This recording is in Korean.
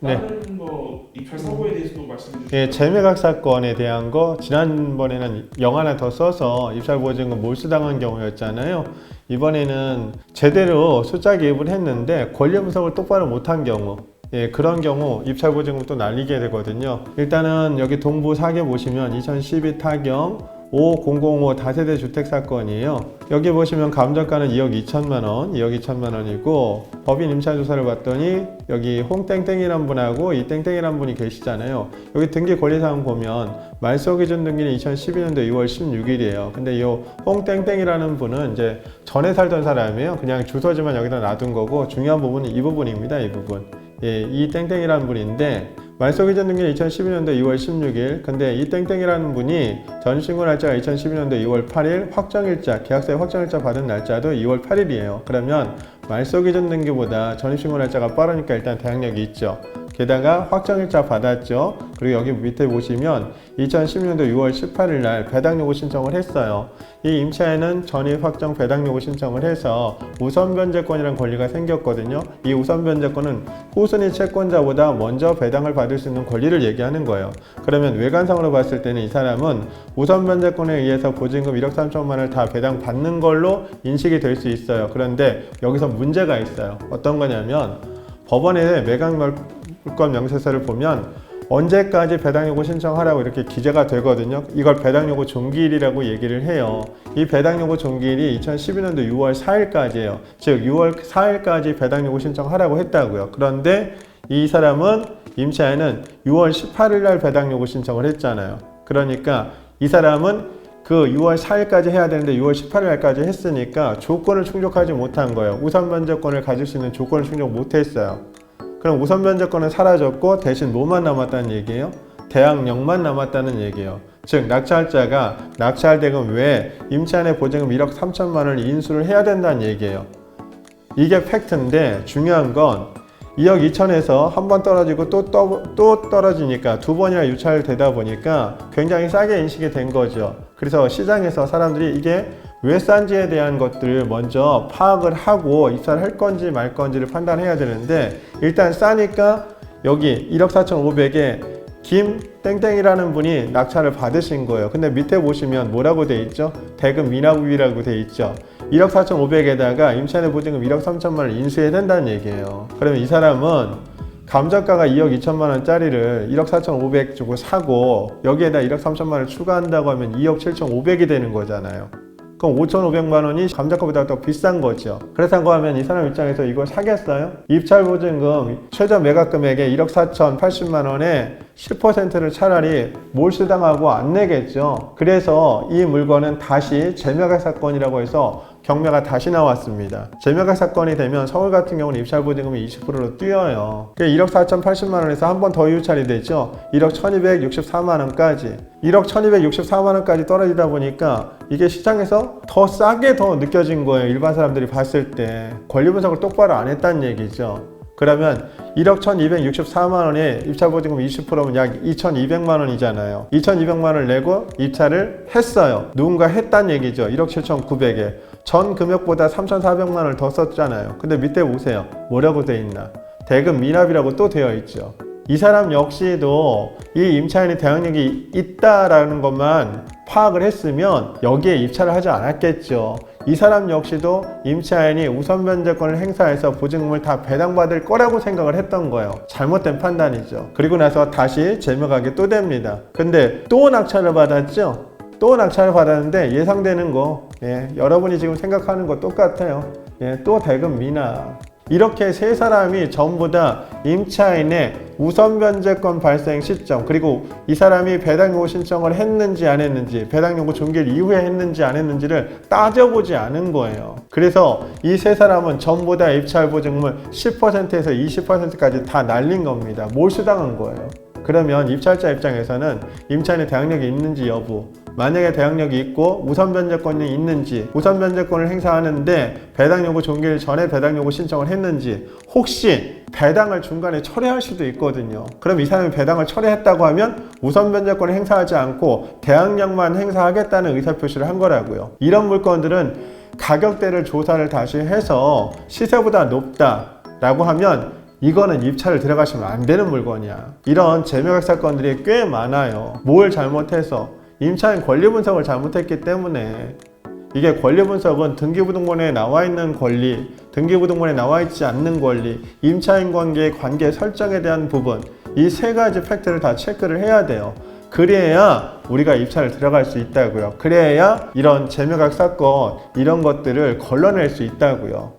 네. 다른 뭐 입찰 사고에 대해서도 말씀해 주시죠. 예, 재매각 사건에 대한 거 지난번에는 영 하나 더 써서 입찰 보증금 몰수당한 경우였잖아요. 이번에는 제대로 숫자 기입을 했는데 권리 분석을 똑바로 못한 경우 예, 그런 경우 입찰 보증금 또 날리게 되거든요. 일단은 여기 동부 사계 보시면 2012 타경 5005 다세대 주택 사건이에요. 여기 보시면 감정가는 2억 2천만 원, 2억 2천만 원이고 법인 임차 조사를 봤더니 여기 홍땡땡이란 분하고 이 땡땡이란 분이 계시잖아요. 여기 등기 권리사항 보면 말소 기준 등기는 2012년도 2월 16일이에요. 근데 이 홍땡땡이라는 분은 이제 전에 살던 사람이에요. 그냥 주소지만 여기다 놔둔 거고 중요한 부분은 이 부분입니다. 이 부분. 예, 이 땡땡이라는 분인데 말소 기준 등기는 2012년도 2월 16일. 근데 이 땡땡이라는 분이 전신고 날짜가 2012년도 2월 8일, 확정일자, 계약서에 확정일자 받은 날짜도 2월 8일이에요. 그러면 말소 기준 등기보다 전입신고 날짜가 빠르니까 일단 대항력이 있죠. 게다가 확정일자 받았죠. 그리고 여기 밑에 보시면 2016년도 6월 18일 날 배당 요구 신청을 했어요. 이 임차에는 전입 확정 배당 요구 신청을 해서 우선 변제권이라는 권리가 생겼거든요. 이 우선 변제권은 후순위 채권자보다 먼저 배당을 받을 수 있는 권리를 얘기하는 거예요. 그러면 외관상으로 봤을 때는 이 사람은 우선 변제권에 의해서 보증금 1억 3천만 원을 다 배당 받는 걸로 인식이 될 수 있어요. 그런데 여기서 문제가 있어요. 어떤 거냐면 법원의 매각 물권 명세서를 보면 언제까지 배당 요구 신청하라고 이렇게 기재가 되거든요. 이걸 배당 요구 종기일이라고 얘기를 해요. 이 배당 요구 종기일이 2012년도 6월 4일까지예요. 즉 6월 4일까지 배당 요구 신청하라고 했다고요. 그런데 이 사람은 임차에는 6월 18일 날 배당 요구 신청을 했잖아요. 그러니까 이 사람은 그 6월 4일까지 해야 되는데 6월 18일까지 했으니까 조건을 충족하지 못한 거예요. 우선 변제권을 가질 수 있는 조건을 충족 못했어요. 그럼 우선 변제권은 사라졌고 대신 뭐만 남았다는 얘기예요? 대항력만 남았다는 얘기예요. 즉 낙찰자가 낙찰 대금 외에 임차인의 보증금 1억 3천만 원을 인수를 해야 된다는 얘기예요. 이게 팩트인데 중요한 건 2억 2천에서 한 번 떨어지고 또, 떠, 또 떨어지니까 두 번이나 유찰되다 보니까 굉장히 싸게 인식이 된 거죠. 그래서 시장에서 사람들이 이게 왜 싼지에 대한 것들을 먼저 파악을 하고 입사를 할 건지 말 건지를 판단해야 되는데 일단 싸니까 여기 1억 4천5백에 김 땡땡이라는 분이 낙찰을 받으신 거예요. 근데 밑에 보시면 뭐라고 돼 있죠? 대금 미납입이라고 돼 있죠. 1억 4천5백에다가 임차인의 보증금 1억 3천만 원을 인수해야 된다는 얘기예요. 그러면 이 사람은 감정가가 2억 2천만 원짜리를 1억 4천5백 주고 사고 여기에다 1억 3천만 원을 추가한다고 하면 2억 7천5백이 되는 거잖아요. 그럼 5,500만 원이 감정가보다 더 비싼 거죠. 그렇다고 하면 이 사람 입장에서 이걸 사겠어요? 입찰 보증금 최저 매각 금액의 1억 4,080만 원에 10%를 차라리 몰수당하고 안 내겠죠. 그래서 이 물건은 다시 재매각 사건이라고 해서 경매가 다시 나왔습니다. 재매각 사건이 되면 서울 같은 경우는 입찰 보증금이 20%로 뛰어요. 1억 4,080만 원에서 한 번 더 유찰이 되죠. 1억 1,264만 원까지. 1억 1,264만 원까지 떨어지다 보니까 이게 시장에서 더 싸게 더 느껴진 거예요. 일반 사람들이 봤을 때. 권리 분석을 똑바로 안 했다는 얘기죠. 그러면 1억 1264만 원에 입찰 보증금 20%면 약 2200만 원이잖아요. 2200만 원을 내고 입찰을 했어요. 누군가 했단 얘기죠. 1억 7900에. 전 금액보다 3400만 원을 더 썼잖아요. 근데 밑에 보세요. 뭐라고 돼 있나? 대금 미납이라고 또 되어 있죠. 이 사람 역시도 이 임차인의 대항력이 있다라는 것만 파악을 했으면 여기에 입찰을 하지 않았겠죠. 이 사람 역시도 임차인이 우선 변제권을 행사해서 보증금을 다 배당받을 거라고 생각을 했던 거예요. 잘못된 판단이죠. 그리고 나서 다시 재매각이 또 됩니다. 근데 또 낙찰을 받았죠. 또 낙찰을 받았는데 예상되는 거, 예, 여러분이 지금 생각하는 거 똑같아요. 예, 또 대금 미납. 이렇게 세 사람이 전부 다 임차인의 우선 변제권 발생 시점 그리고 이 사람이 배당 요구 신청을 했는지 안 했는지 배당 요구 종결 이후에 했는지 안 했는지를 따져보지 않은 거예요. 그래서 이 세 사람은 전부 다 입찰 보증금을 10%에서 20%까지 다 날린 겁니다. 몰수당한 거예요. 그러면 입찰자 입장에서는 임차인의 대항력이 있는지 여부 만약에 대항력이 있고 우선 변제권이 있는지 우선 변제권을 행사하는데 배당 요구 종결 전에 배당 요구 신청을 했는지 혹시 배당을 중간에 철회할 수도 있거든요. 그럼 이 사람이 배당을 철회했다고 하면 우선 변제권을 행사하지 않고 대항력만 행사하겠다는 의사표시를 한 거라고요. 이런 물건들은 가격대를 조사를 다시 해서 시세보다 높다라고 하면 이거는 입찰을 들어가시면 안 되는 물건이야. 이런 재매각 사건들이 꽤 많아요. 뭘 잘못해서 임차인 권리 분석을 잘못했기 때문에 이게 권리 분석은 등기부등본에 나와 있는 권리, 등기부등본에 나와 있지 않는 권리, 임차인 관계의 관계 설정에 대한 부분 이 세 가지 팩트를 다 체크를 해야 돼요. 그래야 우리가 입찰을 들어갈 수 있다고요. 그래야 이런 재매각 사건 이런 것들을 걸러낼 수 있다고요.